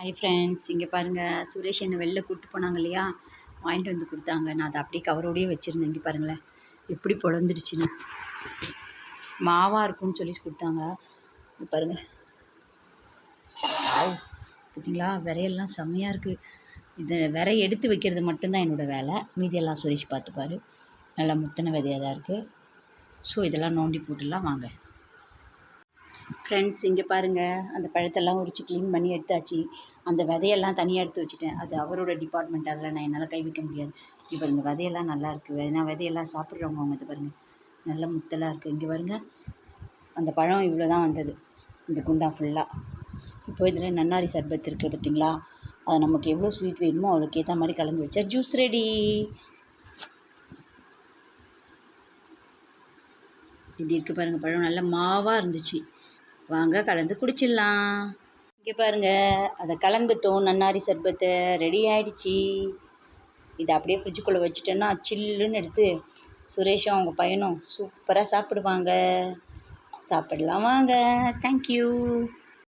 Hi friends இங்கே பாருங்கள் சுரேஷ் என்னை வெளில கூப்பிட்டு போனாங்க இல்லையா? வாங்கிட்டு வந்து கொடுத்தாங்க. நான் அதை அப்படியே கவரோடையே வச்சுருந்தேன். இங்கே பாருங்களேன். எப்படி பொழந்துடுச்சுன்னு மாவாக இருக்கும்னு சொல்லி கொடுத்தாங்க. பாருங்கள் பார்த்தீங்களா? விரையெல்லாம் செம்மையாக இருக்குது இதை விரை எடுத்து வைக்கிறது மட்டும்தான் என்னோடய வேலை. மீதியெல்லாம் சுரேஷ் பார்த்துப்பார். நல்லா முத்தின விதையாக தான் இருக்குது ஸோ இதெல்லாம் நோண்டி போட்டுடலாம். வாங்க. ஃப்ரெண்ட்ஸ் இங்கே பாருங்கள் அந்த பழத்தெல்லாம் உரித்து க்ளீன் பண்ணி எடுத்தாச்சு. அந்த விதையெல்லாம் தனியாக எடுத்து வச்சுட்டேன். அது அவரோட டிபார்ட்மெண்ட் அதில் நான் என்னால் கை வைக்க முடியாது. இப்போ இந்த விதையெல்லாம் நல்லா இருக்குது நான் விதையெல்லாம் சாப்பிட்றவங்க அவங்க இது பாருங்கள் நல்ல முத்தலாக இருக்குது இங்கே பாருங்க அந்த பழம் இவ்வளோ தான் வந்தது. இந்த குண்டா ஃபுல்லாக இப்போ இதில் நன்னாரி சர்பத் இருக்குது பார்த்தீங்களா அது நமக்கு எவ்வளோ ஸ்வீட் வேணுமோ அவளுக்கு ஏற்ற மாதிரி கலந்து வச்சா ஜூஸ் ரெடி இப்படி இருக்குது பாருங்கள் பழம். நல்ல மாவாக இருந்துச்சு. வாங்க கலந்து குடிச்சிடலாம். இங்கே பாருங்கள் அதை கலந்துட்டோம். நன்னாரி சர்பத்தை ரெடி ஆயிடுச்சு. இதை அப்படியே ஃப்ரிட்ஜுக்குள்ளே வச்சுட்டோன்னா சில்லுன்னு எடுத்து சுரேஷும் அவங்க பையனும் சூப்பராக சாப்பிடுவாங்க. சாப்பிடலாம் வாங்க. தேங்க்யூ